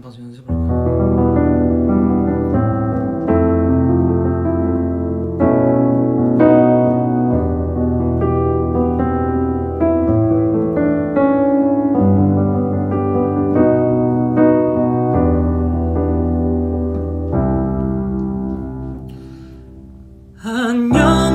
나중에 봐서 연습을 해봐 안녕.